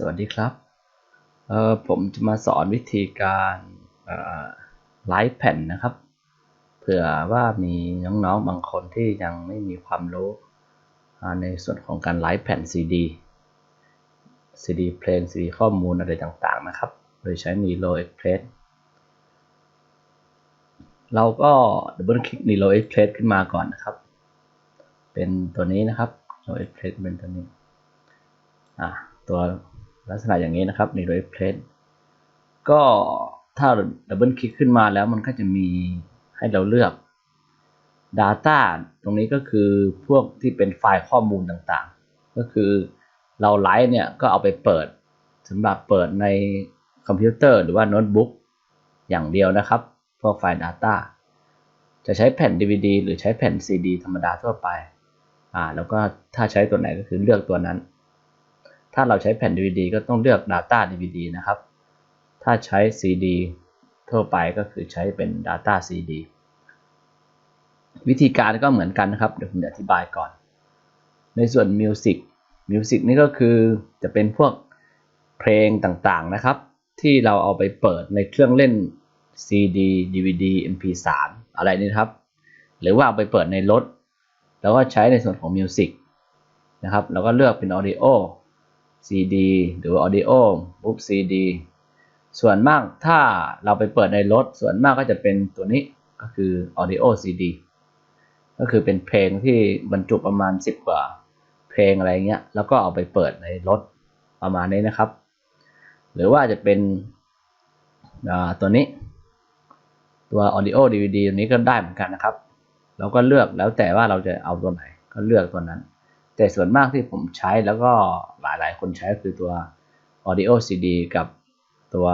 สวัสดีครับ เออผมจะมาสอนวิธีการไลฟ์แผ่นนะครับ เผื่อว่ามีน้องๆบางคนที่ยังไม่มีความรู้ในส่วนของการไลฟ์แผ่น CD CD เพลง CD ข้อมูลอะไรต่างๆนะครับ โดยใช้ Nilo Express เราก็ดับเบิลคลิก Nilo Express ขึ้นมาก่อนนะครับ เป็นตัวนี้นะครับ Nilo Express เป็นตัวนี้ อ่าตัว ลักษณะอย่างนี้นะครับใน Nero Express ก็ถ้าดับเบิลคลิกขึ้นมาแล้วมันก็จะมีให้เราเลือก Data ตรงนี้ก็คือพวกที่เป็นไฟล์ข้อมูลต่างๆ ก็คือเราไลฟ์เนี่ยก็เอาไปเปิดสำหรับเปิดในคอมพิวเตอร์หรือว่าโน้ตบุ๊กอย่างเดียวนะครับ พวกไฟล์ Data จะใช้แผ่น DVD หรือใช้แผ่น CD ธรรมดาทั่วไปอ่าแล้วก็ถ้าใช้ตัวไหนก็คือเลือกตัวนั้น ถ้าเราใช้แผ่น DVD ก็ต้องเลือก Data DVD นะครับ ถ้าใช้ CD ทั่วไปก็คือใช้เป็น Data CD วิธีการก็เหมือนกันนะครับ เดี๋ยวผมอธิบายก่อน ในส่วน Music Music นี่ก็คือจะเป็นพวกเพลงต่างๆนะครับ ที่เราเอาไปเปิดในเครื่องเล่น CD DVD MP3 อะไรนี่ครับ หรือว่าเอาไปเปิดในรถ แล้วก็ใช้ในส่วนของ Music นะครับ แล้วก็เลือกเป็น Audio CD หรือ Audio Book CD ส่วนมากถ้าเราไปเปิดในรถ ส่วนมากก็จะเป็นตัวนี้ก็คือ Audio CD ก็คือเป็นเพลงที่บรรจุประมาณ 10 กว่า เพลงอะไรเงี้ย แล้วก็เอาไปเปิดในรถประมาณนี้นะครับ หรือว่าจะเป็นตัวนี้ ตัว Audio DVD ตัวนี้ก็ได้เหมือนกันนะครับ เราก็เลือกแล้วแต่ว่าเราจะเอาตัวไหนก็เลือกตัวนั้น แต่ส่วนมากที่ผมใช้แล้วก็หลายๆ คนใช้คือตัว Audio CD กับตัว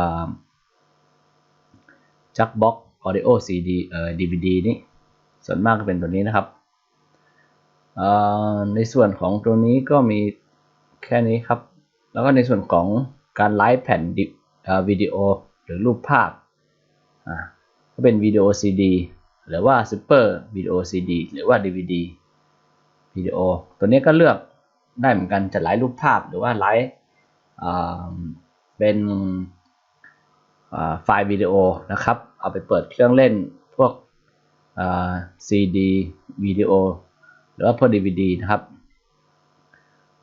Jackbox Audio CD เอ่อ DVD นี่ส่วนมากก็เป็นตัวนี้นะครับ ในส่วนของตัวนี้ก็มีแค่นี้ครับ แล้วก็ในส่วนของการไลฟ์แผ่นวิดีโอหรือรูปภาพก็เป็นวิดีโอ CD หรือว่า Super Video CD หรือว่า DVD วิดีโอ ตัวนี้ก็เลือกได้เหมือนกันจะไลฟ์รูปภาพหรือว่าไลฟ์เป็นไฟล์วิดีโอนะครับ เอาไปเปิดเครื่องเล่นพวกซีดีวิดีโอหรือว่าพวก DVD นะครับ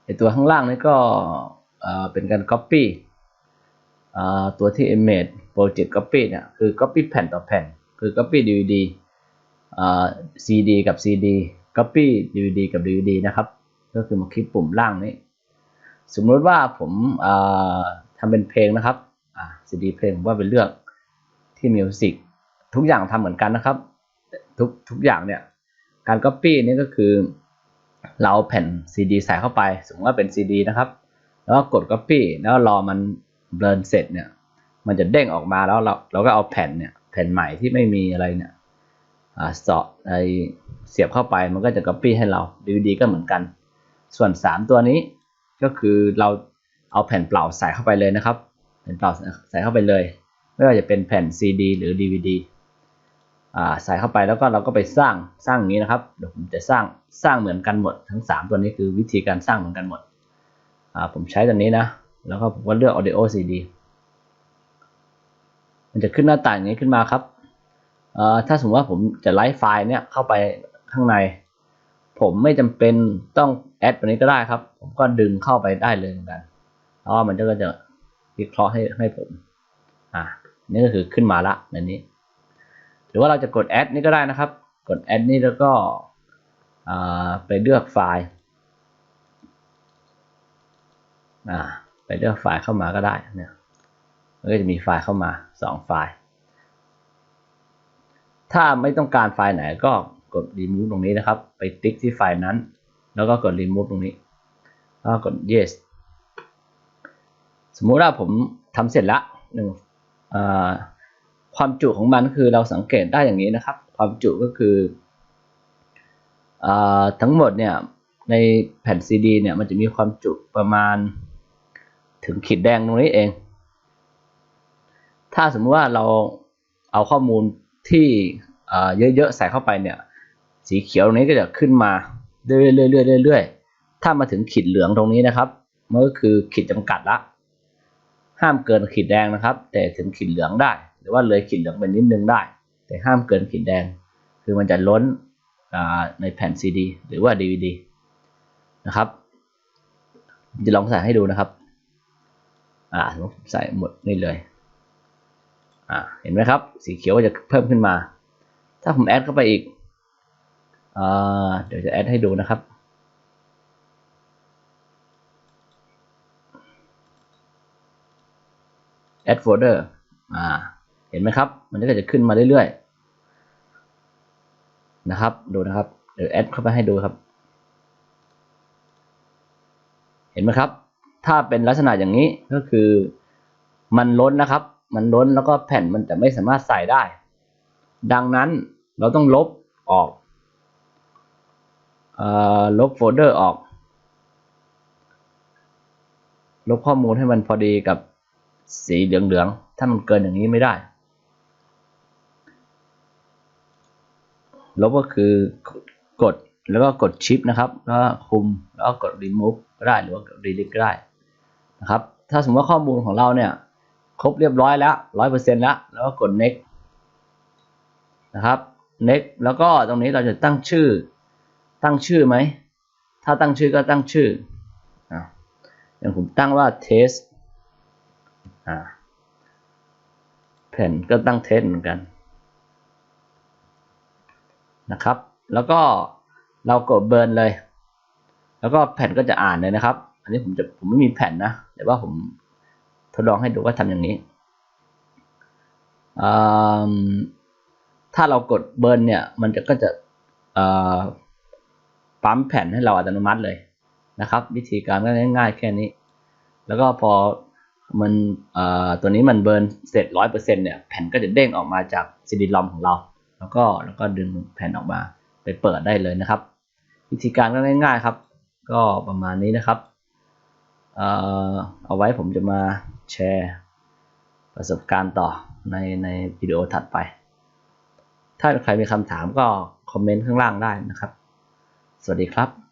ไอตัวข้างล่างนี่ก็เป็นการ Copy ตัวที่ Image Project Copy เนี่ยคือ Copy แผ่นต่อแผ่น คือ Copy DVD CD กับ CD Copy DVD กับ DVD นะครับ ก็คือมาคลิกปุ่มล่างนี้ สมมติว่าผมทำเป็นเพลงนะครับ CD เพลงว่าไปเลือกที่ Music ทุกอย่างทำเหมือนกันนะครับ ทุกทุกอย่างเนี่ย การ Copy นี่ก็คือ เราแผ่น CD ใส่เข้าไป สมมติว่าเป็น CD นะครับ แล้วก็กด Copy แล้วรอมันเบิร์นเสร็จเนี่ย มันจะเด้งออกมาแล้วเราเราก็เอาแผ่นเนี่ยแผ่นใหม่ที่ไม่มีอะไรเนี่ย เสาะไอเสียบเข้าไปมันก็จะ copy ให้เรา DVD ก็เหมือนกัน ส่วน 3 ตัวนี้ก็คือเราเอาแผ่นเปล่าใส่เข้าไปเลยนะครับ แผ่นเปล่าใส่เข้าไปเลย ไม่ว่าจะเป็นแผ่น CD หรือ DVD ใส่เข้าไปแล้วก็เราก็ไปสร้างสร้างอย่างนี้นะครับเดี๋ยวผมจะสร้างสร้างเหมือนกันหมด ทั้ง 3 ตัวนี้คือวิธีการสร้างเหมือนกันหมดผมใช้ตัวนี้นะ แล้วก็ผมก็เลือก Audio CD มันจะขึ้นหน้าต่างอย่างนี้ขึ้นมาครับ ถ้าสมมติว่าผมจะไลฟ์ไฟล์เนี่ยเข้าไปข้างใน ผมไม่จำเป็นต้องแอดตัวนี้ก็ได้ครับ ผมก็ดึงเข้าไปได้เลยเหมือนกันเพราะว่ามันก็จะวิเคราะห์ให้ให้ผม อ่านี่ก็คือขึ้นมาละในนี้ หรือว่าเราจะกดแอดนี่ก็ได้นะครับ กดแอดนี่แล้วก็ไปเลือกไฟล์อ่าไปเลือกไฟล์เข้ามาก็ได้เนี่ยมันก็จะมีไฟล์เข้ามา 2 ไฟล์ ถ้าไม่ต้องการไฟล์ไหนก็กด remove ตรงนี้นะครับ ไปติ๊กที่ไฟล์นั้น แล้วก็กด remove ตรงนี้แล้วกด yes สมมุติว่าผมทำเสร็จล้วหนึ่งความจุของมันคือเราสังเกตได้อย่างนี้นะครับ ความจุก็คืออทั้งหมดเนี่ยในแผ่น CD เนี่ยมันจะมีความจุประมาณถึงขีดแดงตรงนี้เอง ถ้าสมมติว่าเราเอาข้อมูล ที่เยอะๆใส่เข้าไปเนี่ย สีเขียวตรงนี้ก็จะขึ้นมาเรื่อยๆเรื่อยๆถ้ามาถึงขีดเหลืองตรงนี้นะครับมันก็คือขีดจำกัดละ ห้ามเกินขีดแดงนะครับ แต่ถึงขีดเหลืองได้ หรือว่าเลยขีดเหลืองไปนิดนึงได้ แต่ห้ามเกินขีดแดง คือมันจะล้นในแผ่น CD หรือว่า DVD นะครับ จะลองใส่ให้ดูนะครับ อ่าใส่หมดนี่เลย อ่าเห็นไหมครับ สีเขียวจะเพิ่มขึ้นมา ถ้าผมแอดเข้าไปอีกอ่าเดี๋ยวจะแอดให้ดูนะครับ add folder อ่าเห็นไหมครับ มันก็จะขึ้นมาเรื่อยๆนะครับ ดูนะครับ เดี๋ยวแอดเข้าไปให้ดูครับ เห็นไหมครับ ถ้าเป็นลักษณะอย่างนี้ก็คือมันล้นนะครับ มันล้นแล้วก็แผ่นมันจะไม่สามารถใส่ได้ ดังนั้นเราต้องลบออกอลบโฟลเดอร์ออก ลบข้อมูลให้มันพอดีกับสีเหลืองๆ ถ้ามันเกินอย่างนี้ไม่ได้ ลบก็คือกดแล้วก็กดชิปนะครับแล้วก็คุมแล้วก็กด remove ก็ได้หรือว่ากด delete ก็ได้นะครับ ถ้าสมมติว่าข้อมูลของเราเนี่ย ครบเรียบร้อยแล้วร้อยเปอร์เซ็นต์แล้ว แล้วก็กด next นะครับ next แล้วก็ตรงนี้เราจะตั้งชื่อ ตั้งชื่อไหม ถ้าตั้งชื่อก็ตั้งชื่อออย่างผมตั้งว่า test อ่าแผ่นก็ตั้ง test เหมือนกันนะครับ แล้วก็เรากดเบิร์นเลย แล้วก็แผ่นก็จะอ่านเลยนะครับ อันนี้ผมจะผมไม่มีแผ่นนะ แต่ว่าผม ดลองให้ดูว่าทำอย่างนี้ ถ้าเรากดเบิร์นเนี่ย มันจะก็จะปั๊มแผ่นให้เราอัตโนมัติเลยนะครับ วิธีการก็ง่ายๆแค่นี้ แล้วก็พอมันตัวนี้มันเบิร์นเสร็จร้อยเปอร์เซ็นเนี่ยแผ่นก็จะเด้งออกมาจากซีดีลอมของเรา แล้วก็แล้วก็ดึงแผ่นออกมาไปเปิดได้เลยนะครับ วิธีการก็ง่าย ๆครับ ก็ประมาณนี้นะครับ เอาไว้ผมจะมา แชร์ประสบการณ์ต่อในในวิดีโอถัดไป ถ้าใครมีคำถามก็คอมเมนต์ข้างล่างได้นะครับ สวัสดีครับ